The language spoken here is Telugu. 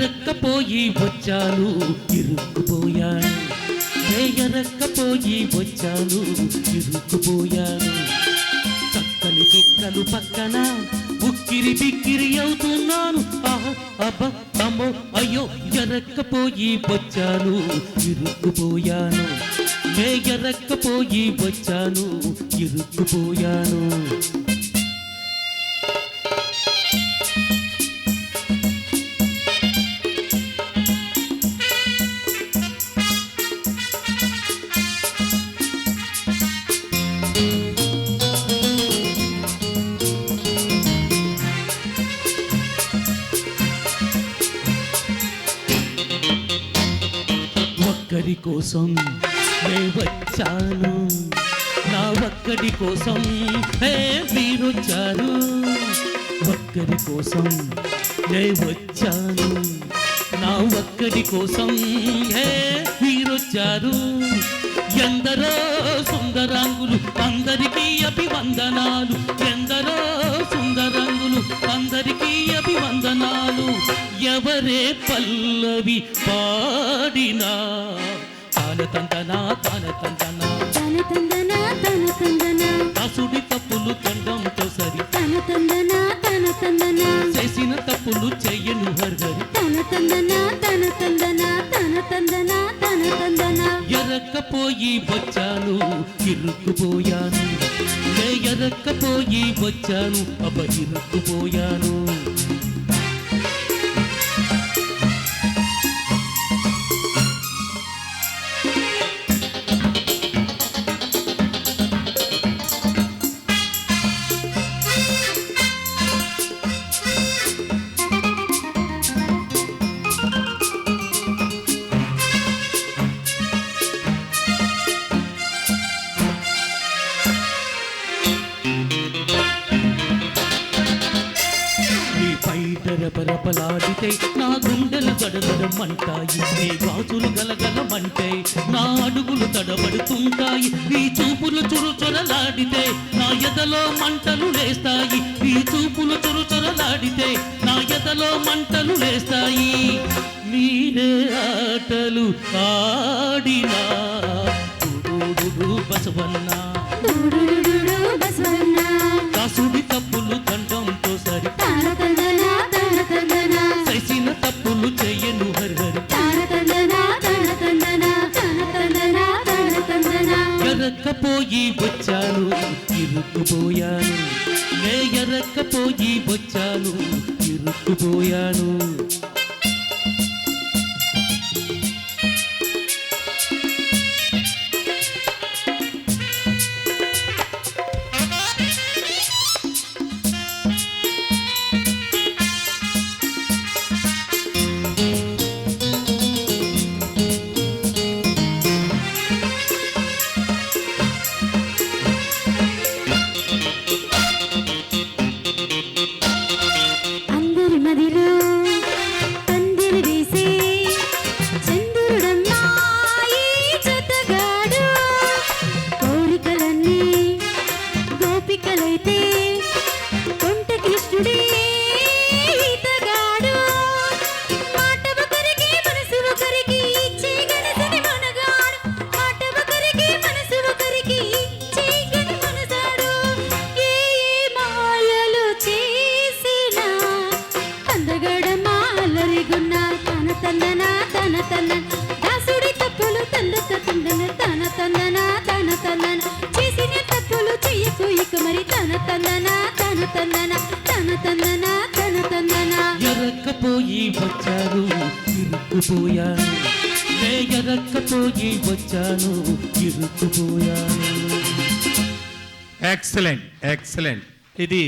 ఎరక్కపోయి వచ్చాను ఇరుక్కుపోయాను. ఏ ఎరక్కపోయి వచ్చాను ఇరుక్కుపోయాను. చక్కని చుక్కలు పక్కన ఉక్కిరి బిక్కిరి అవుతున్నాను. ఆహా, అమ్మో అయ్యో ఎరక్కపోయి వచ్చాను ఇరుక్కుపోయాను. నే ఎరక్కపోయి వచ్చాను ఇరుక్కుపోయాను. ఒక్కడి కోసం నే వచ్చాను. నా ఒక్కడి కోసం హే మీరొచ్చారు ఒక్కడి కోసం నే వచ్చాను. నా ఒక్కడి కోసం హే మీరొచ్చారు ఎందరో సుందరాంగులు అందరికీ అభివందనాలు. ఎందరో సుందరంగులు అందరికీ అభివందనాలు. ఎవరే పల్లవి పాడినా? తాన తందనా తాన తందనా తన తందన తన తందన దాసుడి తప్పులు కండంతో సరి. తన తందన తన తందన చేసిన తప్పులు చెయ్యను హర్హరి తన తందన ఎరక్కపోయి వచ్చాను ఇరుక్కుపోయాను. ఎరక్కపోయి వచ్చాను అబ్బ ఇరుక్కుపోయాను. పరపరపలాడితే నా గుండెలు గడగడమంటాయి నీ గాజులు గలగలమంటే నా అడుగులు తడబడుతుంటాయి నీ చూపులు చురుచొరలాడితే నా ఎదలో మంటలు లేస్తాయి నీ చూపులు చురుచొరలాడితే నా ఎదలో మంటలు లేస్తాయి. నీరే ఆటలు ఆడినా తప్పులు చెయ్యను హరిహరి. ఎరక్కపోయి వచ్చాను ఇరుక్కుపోయాను. నే ఎరక్కపోయి వచ్చాను ఇరుక్కుపోయాను. తందన తన తన దాసుడి తప్పులు తందత తందన తన తందన తన తందన చేసిన తప్పులు చెయ్యకు ఇక మరి తన తందన తన తందన తన తందన తన తందన ఎరక్కపోయి వచ్చాను ఇరుక్కుపోయాను నే ఎరక్కపోయి వచ్చాను ఇరుక్కుపోయాను ఎక్సలెంట్ ఎక్సలెంట్ ఇది